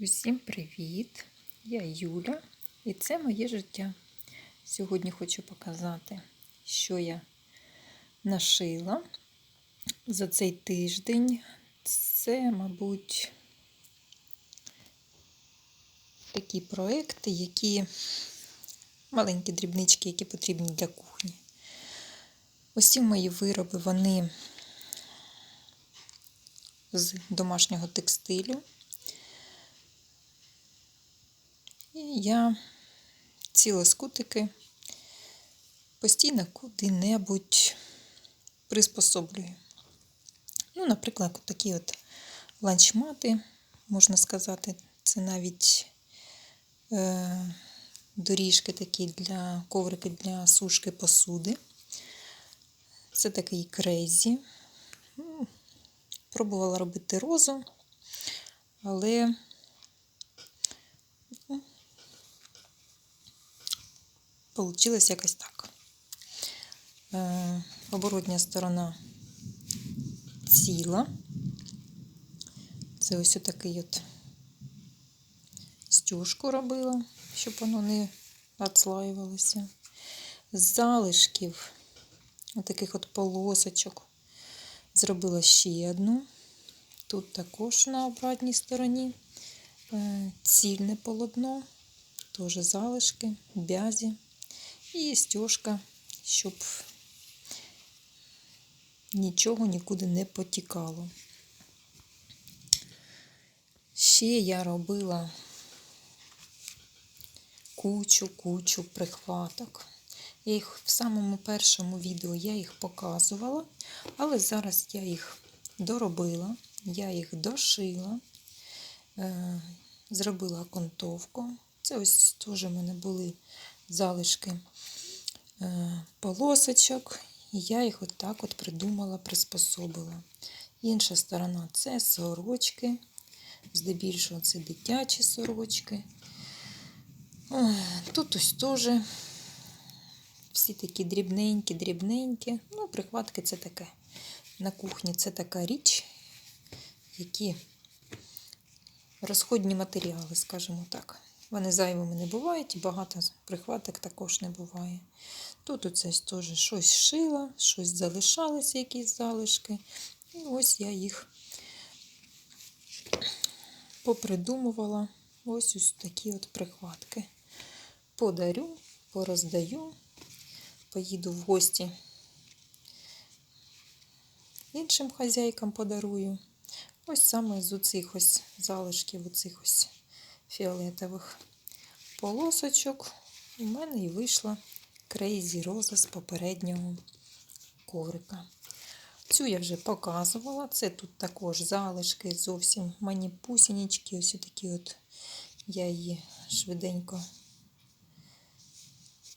Усім привіт! Я Юля і це моє життя. Сьогодні хочу показати, що я нашила за цей тиждень. Це, мабуть, такі проекти, які маленькі дрібнички, які потрібні для кухні. Усі мої вироби, вони з домашнього текстилю. І я ці лоскутики постійно куди-небудь приспособлюю. Ну, наприклад, такі от ланчмати, можна сказати, це навіть е, доріжки такі для коврики для сушки посуди. Це такий крейзі. Ну, Пробувала робити розу, але Получилось якось так. Е, оборотня сторона ціла. Це ось такий от стюжку робила, щоб воно не відслаювалося. Залишків таких от полосочок зробила ще одну. Тут також на обратній стороні е, цільне полотно, теж залишки, бязі. І стежка, щоб нічого нікуди не потікало. Ще я робила кучу-кучу прихваток. Я їх в самому першому відео я їх показувала, але зараз я їх доробила, я їх дошила, е, зробила окантовку. Це ось теж в мене були залишки е, полосочок, і я їх отак от придумала, приспособила. Інша сторона це сорочки, здебільшого це дитячі сорочки. Тут ось теж всі такі дрібненькі, дрібненькі. Ну, прихватки це таке. На кухні це така річ, які розходні матеріали, скажімо так. Вони зайвими не бувають, і багато прихваток також не буває. Тут оце теж щось шила, щось залишалося, якісь залишки. І ось я їх попридумувала. Ось ось такі от прихватки. Подарю, пороздаю, поїду в гості іншим хазяйкам подарую. Ось саме з оцих ось залишків, оцих ось фіолетових полосочок у мене і вийшла крейзі роза з попереднього коврика. Цю я вже показувала. Це тут також залишки, зовсім маніпусінічки. Ось такі от я її швиденько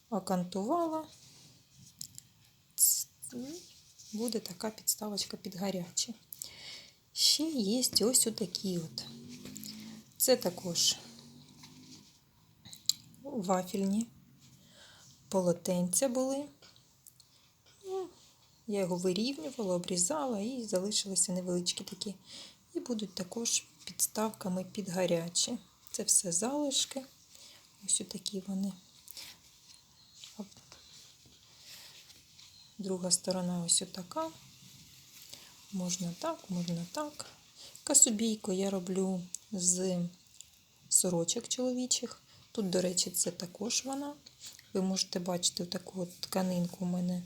окантувала. Буде така підставочка під гаряче. Ще є ось отакі от. Це також вафельні полотенця були. Ну, я його вирівнювала, обрізала і залишилися невеличкі такі. І будуть також підставками під гарячі. Це все залишки. Ось такі вони. Друга сторона ось така. Можна так, можна так. Касубійку я роблю з сорочок чоловічих. Тут, до речі, це також вона. Ви можете бачити таку тканинку у мене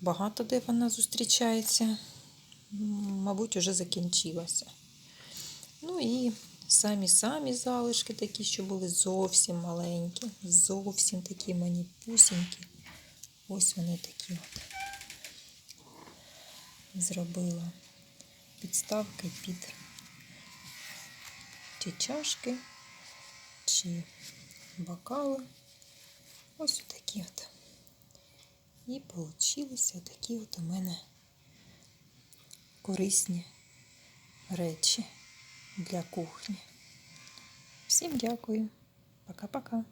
багато де вона зустрічається. Мабуть, вже закінчилася. Ну і самі-самі залишки такі, що були зовсім маленькі, зовсім такі маніпусінькі. Ось вони такі от зробила підставки під чи чашки, чи бокали. Ось такі от. І получилися такі от у мене корисні речі для кухні. Всім дякую. Пока-пока.